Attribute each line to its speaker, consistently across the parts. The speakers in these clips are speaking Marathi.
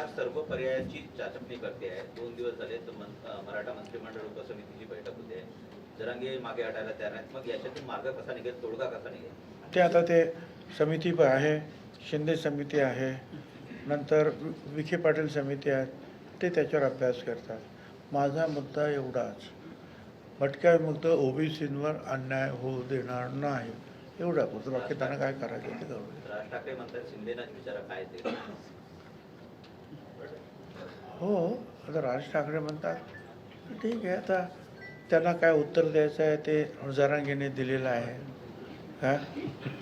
Speaker 1: सरकार सर्व पर्यायाची चाचपणी करते आहे. दोन दिवस झाले तर मराठा मंत्रिमंडळ उपसमितीची बैठक होते आहे. जरांगे मागे हटायला तयार नाहीत मग याच्यातून मार्ग कसा निघेल तोडगा कसा निघेल?
Speaker 2: ते आता ते समिती पण आहे. शिंदे समिती आहे. नंतर विखे पाटील समिती आहे ते त्याच्यावर अभ्यास करतात. माझा मुद्दा एवढाच. भटक्या मुक्त ओबीसींवर अन्याय होऊ देणार नाही. एवढा बाकी त्यांना काय करायचं ते.
Speaker 1: राज ठाकरे म्हणतात शिंदेनाच विचारा काय ते.
Speaker 2: हो आता राज ठाकरे म्हणतात ठीक आहे आता त्यांना काय उत्तर द्यायचं आहे ते जरांगीने दिलेलं आहे. हा?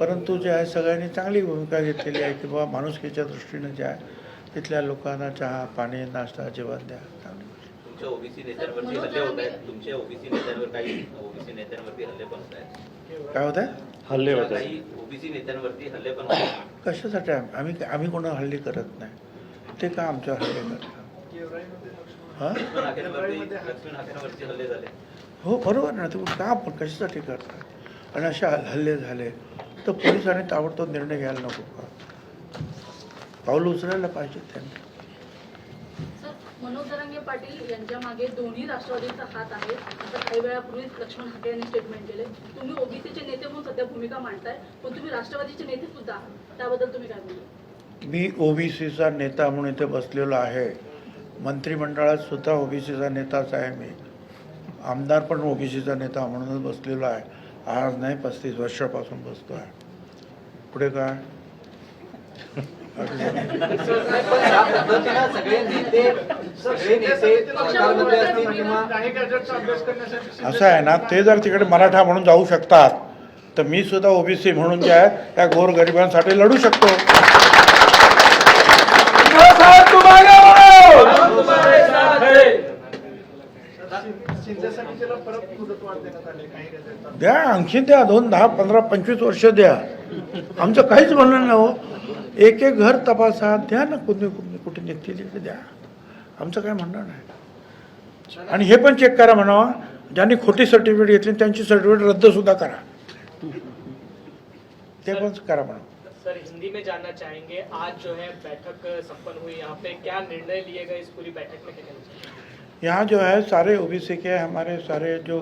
Speaker 2: परंतु जे आहे सगळ्यांनी चांगली भूमिका घेतलेली आहे की बाबा माणुसकीच्या दृष्टीनं जे आहे तिथल्या लोकांना चहा पाणी नाश्ता जेवण द्या. चांगली गोष्ट.
Speaker 1: तुमच्या ओबीसी नेत्यांवरती हल्ले होत आहेत. तुमच्या ओबीसी नेत्यांवर काही ओबीसी नेत्यांवरती हल्ले पण होत आहेत.
Speaker 2: काय होत आहे?
Speaker 3: हल्ले होत आहेत.
Speaker 1: काही ओबीसी नेत्यांवरती हल्ले पण होत आहेत.
Speaker 2: कशासाठी आम्ही? आम्ही आम्ही कोणावर हल्ली करत नाही. ते का आमच्यावर हल्ले करतात? हां? हो बरोबर ना. तुम्ही का पण कशासाठी करतात आणि असे हल- हल्ले झाले तर पोलिसांनी ताबडतोब निर्णय घ्यायला नको का? पाऊल उचलायला पाहिजे त्यांनी.
Speaker 4: सर मनोज जरांगे पाटील यांच्या मागे दोन्ही राष्ट्रवादीचा हात आहे. आता काही वेळापूर्वीच लक्ष्मण हाके यांनी स्टेटमेंट केले. तुम्ही ओबीसीचे नेते म्हणून सध्या भूमिका मांडताय पण तुम्ही राष्ट्रवादीचे नेते सुद्धा. आहात त्याबद्दल तुम्ही काय बोलले
Speaker 2: मी ओबीसीचा नेता म्हणून इथे बसलेलो आहे. मंत्रिमंडळात सुद्धा ओबीसीचा नेताच आहे मी. आमदार पण ओबीसीचा नेता म्हणूनच बसलेलो आहे. आज नाही पस्तीस वर्षापासून बसतो आहे पुढे काय? असं आहे ना ते जर तिकडे मराठा म्हणून जाऊ शकतात तर मी सुद्धा ओबीसी म्हणून जे आहे त्या गोरगरिबांसाठी लढू शकतो. द्या आणखी द्या दोन दहा पंधरा पंचवीस वर्ष द्या. आमचं काहीच म्हणणं नाही हो. एक एक घर तपासा द्या ना कुठे कुठे कुठे निघतील तिकडे द्या. आमचं काय म्हणणं नाही. आणि हे पण चेक करा म्हणावा ज्यांनी खोटी सर्टिफिकेट घेतली त्यांची सर्टिफिकेट रद्द सुद्धा करा. ते पण करा म्हणा.
Speaker 5: सर हिंदी में जानना चाहेंगे आज जो है बैठक संपन्न हुई यहाँ पे क्या निर्णय लिए गए इस पूरी बैठक में
Speaker 2: यहाँ जो है सारे ओबीसी के हमारे सारे जो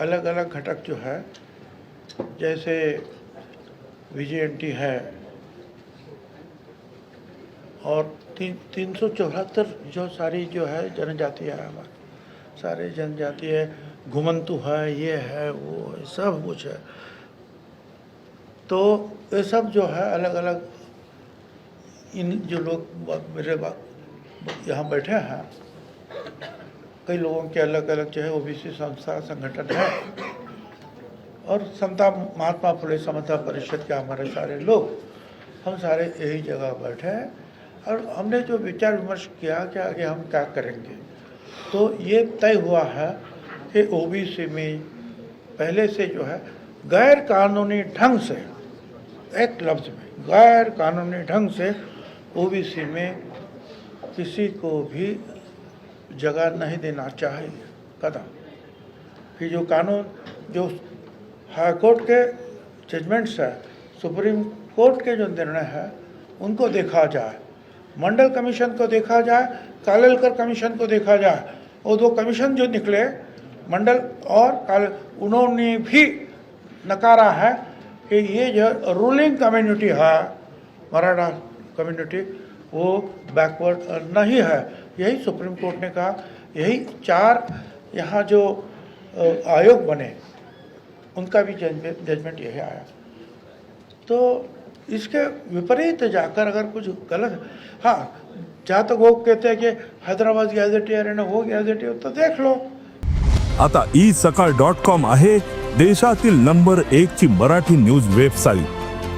Speaker 2: अलग अलग घटक जो है जैसे वीजेएनटी है और तीन तीन सौ चौहत्तर जो सारी जो है जनजाति है हमारे। सारे जनजाति है घुमंतु है ये है वो है सब कुछ है। तो ये सब जो है अलग अलग इन जो लोग मेरे यहाँ बैठे हैं कई लोगों के अलग अलग जो है ओबीसी संस्था संगठन है। और समता महात्मा फुले समता परिषद के हमारे सारे लोग, हम सारे यही जगह बैठे हैं। और हमने जो विचार विमर्श किया कि आगे हम क्या करेंगे तो ये तय हुआ है कि ओबीसी में पहले से जो है गैर कानूनी ढंग से, एक लफ्ज़ में गैर कानूनी ढंग से ओबीसी में किसी को भी जगह नहीं देना चाहिए। कदम कि जो कानून, जो हाई कोर्ट के जजमेंट्स है, सुप्रीम कोर्ट के जो निर्णय है, उनको देखा जाए। मंडल कमीशन को देखा जाए, कालेलकर कमीशन को देखा जाए। वो दो कमीशन जो निकले, मंडल और काल, उन्होंने भी नकारा है कि ये जो रूलिंग कम्युनिटी है, मराठा कम्युनिटी वो बैकवर्ड नहीं है। यही सुप्रीम कोर्ट ने कहा यही चार यहाँ जो आयोग बने उनका भी जजमेंट यही आया। तो इसके विपरीत जाकर अगर कुछ गलत हाँ जहाँ तक वो कहते हैं कि हैदराबाद गॅझेटियर आहे ना वो गॅझेटियर तो देख लो।
Speaker 6: आता ई सकाळ डॉट कॉम आहे देशातील नंबर एक ची मराठी न्यूज वेबसाईट